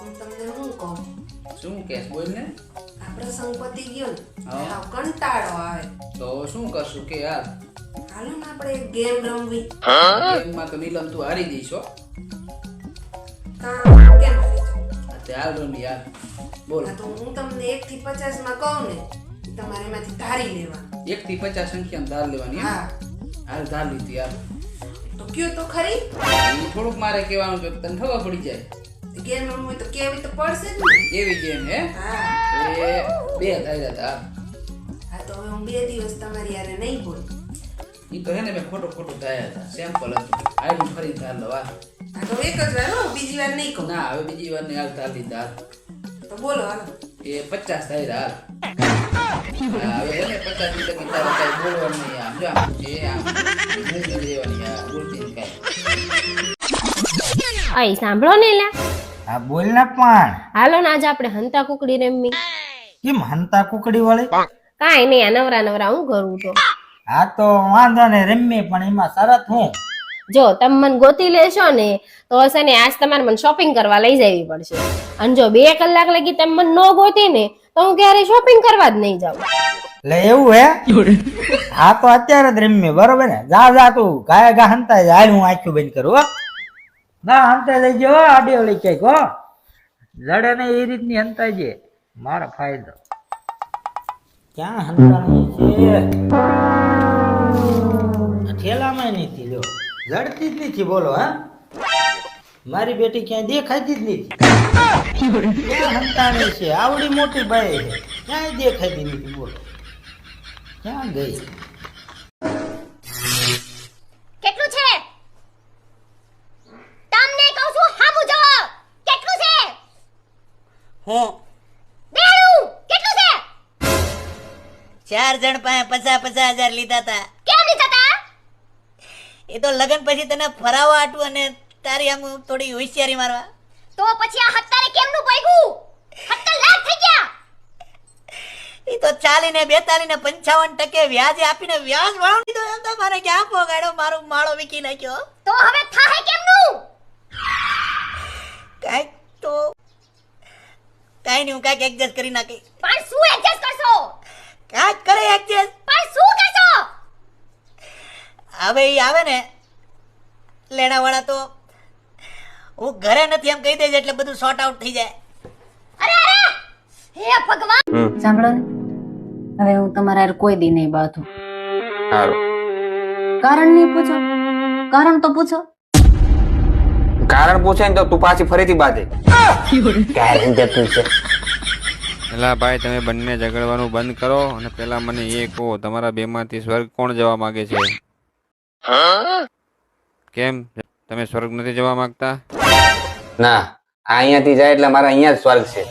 હું તમને શું કહું શું કેસ બોલ ને આપણે સંપત્તિ ગયો હા. કંટાળો આવે. તો શું કરશું કે યાર? હાલો ને આપણે એક ગેમ રમવી. ગેમમાં તો નીલમ તું હારી જઈશ કેમ રમી યાર બોલ. તો હું તમને એક થી પચાસમાં કહું ને તમારે એમાંથી ધારી લેવા એક થી પચાસ સંખ્યા ધાર લેવાની હા હા. હાલ ધાર લીધી યાર તો કયો તો ખરી? થોડુંક મારે કહેવાનું કે તને ખબર પડી જાય? ગેમ રમવી હોય તો કેવી તો પડશે ને? એવી ગેમ હે? હા. એ બે થાય હતા હા. તો હવે હું બે દિવસ તમારી યારે નહીં બોલ. ઈ તો હે ને મેં ખોટું ખોટું ધાર્યા હતા સેમ્પલ હતું. આયલું ફરી ધાર લવા હા. તો એક જ વાર હો, બીજી વાર નહીં કહું. ના હવે બીજી વાર ને હાલ ધાર. લીધા તો બોલો હાલો. એ પચાસ થાય હાલ. હવે હે ને પચાસ લીધા કે તારે કાંઈ બોલવાનું નહીં આમ જો આમ એ આમ મૂકી દેવાની આ બોલતી કાંઈ. આઈ સાંભળો ને લ્યા. હા બોલ ને પણ. હાલો ને આજે આપણે હંતા કુકડી રમી કેમ હંતા કુકડી વાળી? કાંઈ નહીં આ નવરા નવરા હું કરું તો. હા તો વાંધો ને રમી પણ એમાં શરત હું? જો તમે મને ગોતી લેશો ને તો હશે ને આજ તમારે મને શોપિંગ કરવા લઈ જવી પડશે. અને જો બે કલાક લગી તમે મને ન ગોતી ને તો હું ક્યારે શોપિંગ કરવા જ નહીં જાઉં. લે એવું હે? હા તો અત્યારે જ રમી બરોબર ને? જા જા તું ગાય ગા હંતા જાય હું આખું બંધ કરું હો. ના હંતા લઈ ગયો આડી લઈ ક્યાંક, હો. લડે ને એ રીતની હંતા છે. મારો ફાયદો. ક્યાં હંતાણી છે? ઠેલામાં નથી, લ્યો. લડતી જ નથી, બોલો, હા. મારી બેટી ક્યાંય દેખાતી જ નથી. ક્યાં હંતાણી છે? આવડી મોટી બાઈ છે. ક્યાંય દેખાતી નથી, બોલો. ક્યાં ગઈ કેટલું છે તમને કહું છું હામું જો કેટલું છે હું. બેણું કેટલું છે? ચાર જણ પાસે પચાસ પચાસ હજાર લીધા હતા કેમ લીધા હતા એ તો લગન પછી તને ફરાવવા આટું અને તારી આમ થોડી હોશિયારી મારવા. તો પછી આ હત્તારે કેમનું પૈગું હત્તા લાખ થઈ ગયા. એ તો ચાલીને બેતાલીને પંચાવન ટકે વ્યાજે આપીને વ્યાજ વાળો દીધો એમ તો મારે ક્યાં પોગાડ્યો? મારો માળો વીકી નાખ્યો. તો હવે થાહે કેમનું કાંઈક તો કાંઈ નહીં હું કાંઈક એડજસ્ટ કરી નાખી પણ શું એડજસ્ટ કરશો? કાંઈક કરે એડજસ્ટ પણ શું કરશો? હવે એ આવે ને લેણાવાળા તો હું ઘરે નથી એમ કહી દેજે એટલે બધું સોર્ટ આઉટ થઈ જાય. અરે અરે! હે ભગવાન! સાંભળો ને. હવે હું તમારા હારે કોઈ દી નહીં બાથું સારું કારણ નહીં પૂછો. કારણ તો પૂછો. કારણ પૂછે ને તો તું પાછી ફરીથી બાજે કારણ જતું છે? પેલા ભાઈ તમે બંને ઝઘડવાનું બંધ કરો અને પેલા મને એ કહો તમારા બેમાંથી સ્વર્ગ કોણ જવા માંગે છે? કેમ? તમે સ્વર્ગ નથી જવા માંગતા? ના આ અહીંયાથી જાય એટલે મારા અહીંયા જ સ્વર્ગ છે.